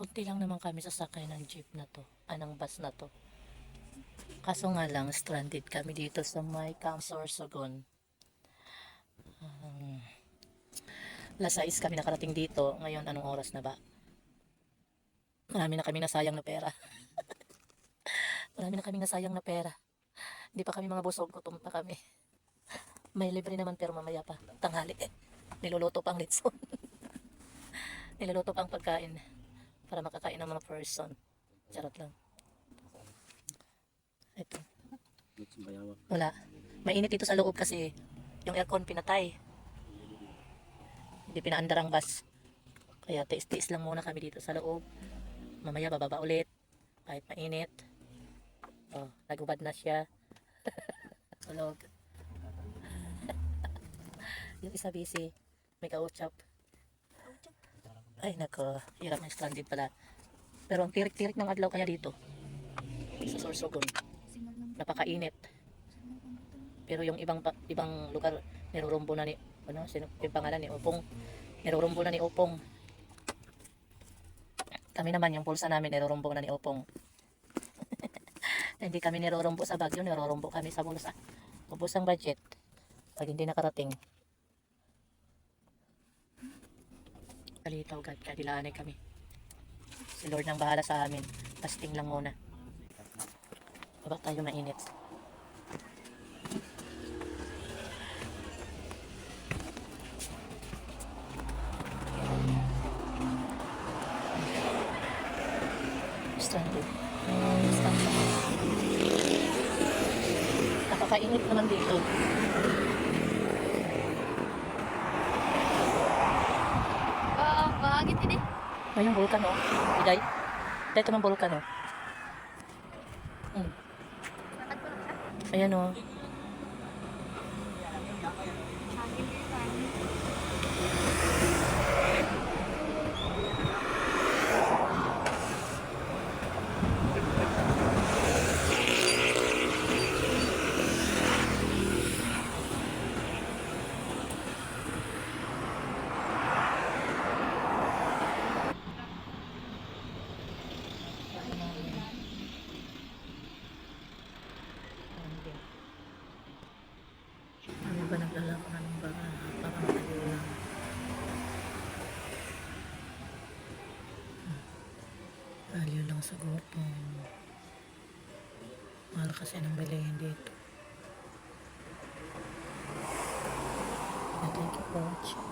Kunti lang naman kami sasakay ng jeep na to, anong bus na to. Kaso nga lang, stranded kami dito sa may Camp Sorsogon. Um, alas 6 kami nakarating dito. Ngayon, anong oras na ba? Marami na kami nasayang na pera. Marami na kami nasayang na pera. Hindi pa kami mga busog, gutom pa kami. May libre naman pero mamaya pa. Tanghali. Niluluto pang litson. Niluluto pang pagkain para makakain ng mga person. Charot lang. Ito. Wala. Mainit dito sa loob kasi yung aircon pinatay. Hindi pinaandar ang bus. Kaya tiis-tiis lang muna kami dito sa loob. Mamaya bababa ulit. Kahit mainit. Oh, nagubad na siya. Tulog. yung isa busy. May kautsap. Ay, nako. Hirap na stranded pala. Pero ang tirik-tirik ng adlaw kaya dito. Sa Sorsogon. Napakainit. Pero yung ibang ibang lugar nirurumbo na ni ano sino yung pangalan ni Opong nirurumbo na ni Opong kami naman yung pulsa namin nirurumbo na ni Opong hindi kami nirurumbo sa Baguio nirurumbo kami sa bulsa ubos ang budget pag hindi nakarating kalitaw God kadilaanay kami si Lord nang bahala sa amin fasting lang muna baba tayo mainit stranded. Stranded. Napakainit naman dito. Bakit ini? Ay, yung vulkan oh. Iday. Iday ka ng vulkan oh. Hmm. Ayan oh. Ano ba naglalako na ng baga para makalilang? Aliw lang sa gutom. Mahal kasi ng bilihin dito. Thank you for watching.